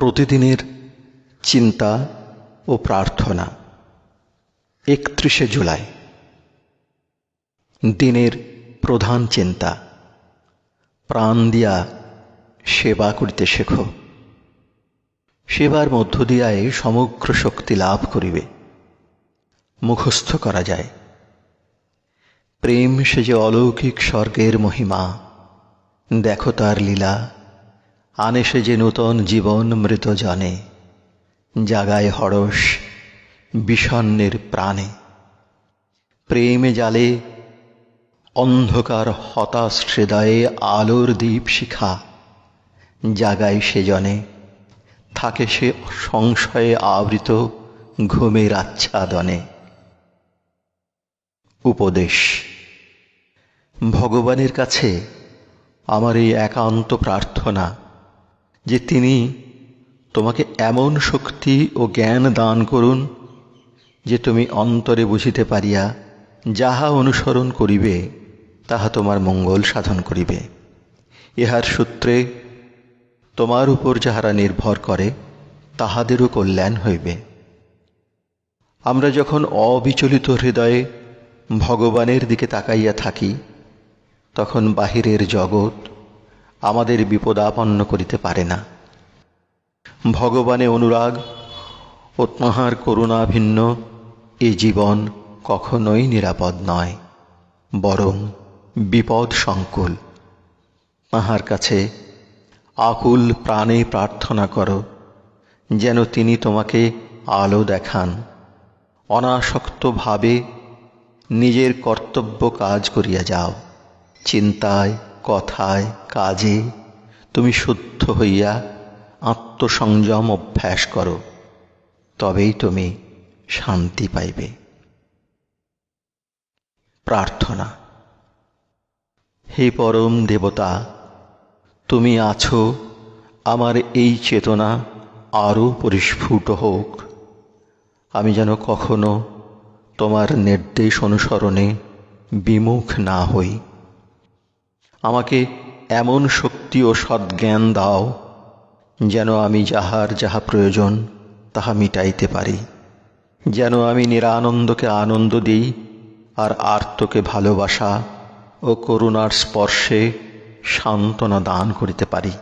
প্রতিদিনের চিন্তা ও প্রার্থনা। একত্রিশে জুলাই। দিনের প্রধান চিন্তা। প্রাণ দিয়া সেবা করিতে শেখো। সেবার মধ্য দিয়াই সমগ্র শক্তি লাভ করিবে। মুখস্থ করা যায়। প্রেম সে যে অলৌকিক স্বর্গের মহিমা, দেখো তার লীলা। আনে সে যে নূতন জীবন মৃত জানে, জাগায় হরস বিষণ্ণের প্রাণে। প্রেমে জালে অন্ধকার হতাশ হৃদয়ে আলোর দ্বীপ শিখা, জাগায় সে জনে, থাকে সে সংশয়ে আবৃত ঘুমের আচ্ছাদনে। উপদেশ, ভগবানের কাছে আমার এই একান্ত প্রার্থনা। যে তিনি তোমাকে এমন শক্তি ও জ্ঞান দান করুন যে তুমি অন্তরে বুঝিতে পারিয়া যাহা অনুসরণ করিবে, তাহা তোমার মঙ্গল সাধন করিবে। ইহার সূত্রে তোমার উপর যাহারা নির্ভর করে, তাহাদেরও কল্যাণ হইবে। আমরা যখন অবিচলিত হৃদয়ে ভগবানের দিকে তাকাইয়া থাকি, তখন বাহিরের জগৎ আমাদের বিপদাপন্ন করিতে পারে না। ভগবানে অনুরাগ ও তাঁহার করুণা ভিন্ন, এ জীবন কখনোই নিরাপদ নয়, বরং বিপদ সংকুল। তাঁহার কাছে আকুল প্রাণে প্রার্থনা করো, যেন তিনি তোমাকে আলো দেখান। অনাসক্তভাবে নিজের কর্তব্য কাজ করিয়া যাও। চিন্তায় কথায়, কাজে তুমি শুদ্ধ হইয়া আত্মসংযম অভ্যাস করো, তবেই তুমি শান্তি পাইবে। প্রার্থনা, হে পরম দেবতা, তুমি আছো, আমার এই চেতনা আরও পরিস্ফুট হোক। আমি যেন কখনো তোমার নির্দেশ অনুসরণে বিমুখ না হই। আমাকে এমন শক্তি ও সদ্জ্ঞান দাও যেন আমি যাহার যাহা প্রয়োজন, তাহা মিটাইতে পারি। যেন আমি নিরানন্দকে আনন্দ দিই আর আর্তকে ভালোবাসা ও করুণার স্পর্শে সান্ত্বনা দান করিতে পারি।